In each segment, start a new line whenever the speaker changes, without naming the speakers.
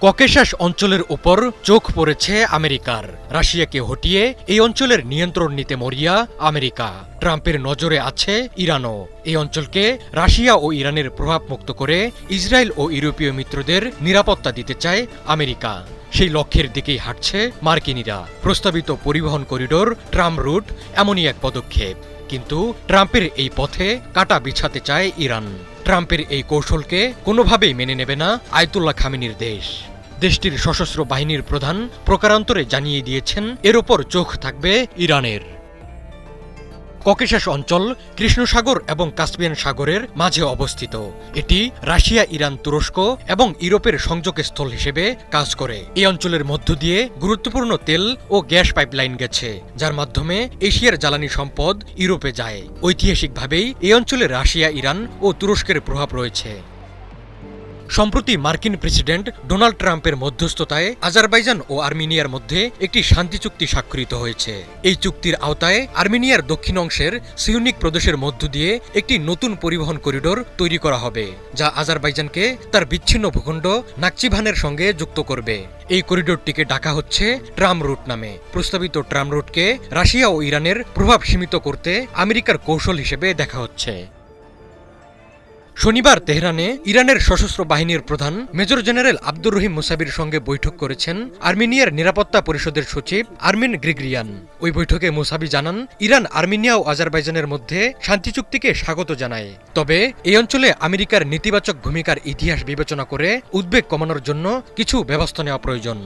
Caucasus অঞ্চলের উপর চোখ পড়েছে আমেরিকার। রাশিয়াকে হটিয়ে এই অঞ্চলের নিয়ন্ত্রণ নিতে মরিয়া আমেরিকা। ট্রাম্পের নজরে আছে ইরানও। এই অঞ্চলকে রাশিয়া ও ইরানের প্রভাব মুক্ত করে ইসরায়েল ও ইউরোপীয় মিত্রদের নিরাপত্তা দিতে চায় আমেরিকা। সেই লক্ষ্যের দিকেই হাঁটছে মার্কিনীরা। প্রস্তাবিত পরিবহন করিডোর ট্রাম্প রুট, এমনই এক পদক্ষেপ। কিন্তু ট্রাম্পের এই পথে কাটা বিছাতে চায় ইরান। ট্রাম্পের এই কৌশলকে কোনোভাবেই মেনে নেবে না আয়তুল্লাহ খামিনির দেশ। দেশটির সশস্ত্র বাহিনীর প্রধান প্রকারান্তরে জানিয়ে দিয়েছেন, এর ওপর চোখ থাকবে ইরানের। ককেশাস অঞ্চল কৃষ্ণসাগর এবং কাস্পিয়ান সাগরের মাঝে অবস্থিত। এটি রাশিয়া, ইরান, তুরস্ক এবং ইউরোপের সংযোগস্থল হিসেবে কাজ করে। এই অঞ্চলের মধ্য দিয়ে গুরুত্বপূর্ণ তেল ও গ্যাস পাইপলাইন গেছে, যার মাধ্যমে এশিয়ার জ্বালানি সম্পদ ইউরোপে যায়। ঐতিহাসিকভাবেই এই অঞ্চলে রাশিয়া, ইরান ও তুরস্কের প্রভাব রয়েছে। সম্প্রতি মার্কিন প্রেসিডেন্ট ডোনাল্ড ট্রাম্পের মধ্যস্থতায় আজারবাইজান ও আর্মেনিয়ার মধ্যে একটি শান্তি চুক্তি স্বাক্ষরিত হয়েছে। এই চুক্তির আওতায় আর্মেনিয়ার দক্ষিণ অংশের সিউনিক প্রদেশের মধ্য দিয়ে একটি নতুন পরিবহন করিডোর তৈরি করা হবে, যা আজারবাইজানকে তার বিচ্ছিন্ন ভূখণ্ড নাকচিভানের সঙ্গে যুক্ত করবে। এই করিডোরটিকে ডাকা হচ্ছে ট্রাম রুট নামে। প্রস্তাবিত ট্রাম রুটকে রাশিয়া ও ইরানের প্রভাব সীমিত করতে আমেরিকার কৌশল হিসেবে দেখা হচ্ছে। শনিবার তেহরানে ইরানের সশস্ত্র বাহিনীর প্রধান major general Abdur Rahim Mousavi সঙ্গে বৈঠক করেছেন আর্মেনিয়ার নিরাপত্তা পরিষদের সচিব আর্মিন গ্রিগরিয়ান। ওই বৈঠকে মুসাবি জানান, ইরান, আর্মেনিয়া ও আজারবাইজানের মধ্যে শান্তি চুক্তিকে স্বাগত জানায়। তবে এই অঞ্চলে আমেরিকার নেতিবাচক ভূমিকার ইতিহাস বিবেচনা করে উদ্বেগ কমানোর জন্য কিছু ব্যবস্থা নেওয়া প্রয়োজন।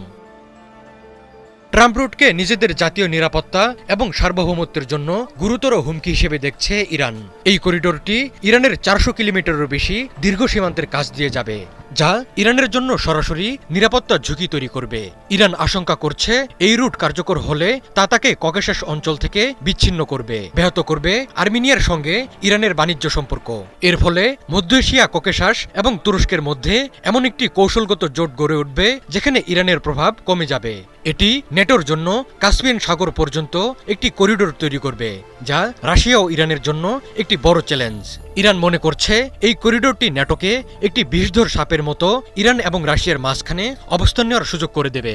ট্রাম্প রুটকে নিজেদের জাতীয় নিরাপত্তা এবং সার্বভৌমত্বের জন্য গুরুতর হুমকি হিসেবে দেখছে ইরান। এই করিডোরটি ইরানের চারশো কিলোমিটারেরও বেশি দীর্ঘ সীমান্তের কাছ দিয়ে যাবে। যা ইরানের জন্য সরাসরি নিরাপত্তা ঝুঁকি তৈরি করবে। ইরান আশঙ্কা করছে এই রুট কার্যকর হলে তা তাকে ককেশাস অঞ্চল থেকে বিচ্ছিন্ন করবে, ব্যাহত করবে আর্মেনিয়ার সঙ্গে ইরানের বাণিজ্য সম্পর্ক। এর ফলে মধ্য এশিয়া ককেশাস এবং তুরস্কের মধ্যে এমন একটি কৌশলগত জোট গড়ে উঠবে যেখানে ইরানের প্রভাব কমে যাবে। এটি নেটোর জন্য কাস্পিয়ান সাগর পর্যন্ত একটি করিডোর তৈরি করবে। যা রাশিয়া ও ইরানের জন্য একটি বড় চ্যালেঞ্জ ইরান মনে করছে এই করিডোরটি ন্যাটোকে একটি বিষধর সাপের মতো ইরান এবং রাশিয়ার মাঝখানে অবস্থান নেওয়ার সুযোগ করে দেবে।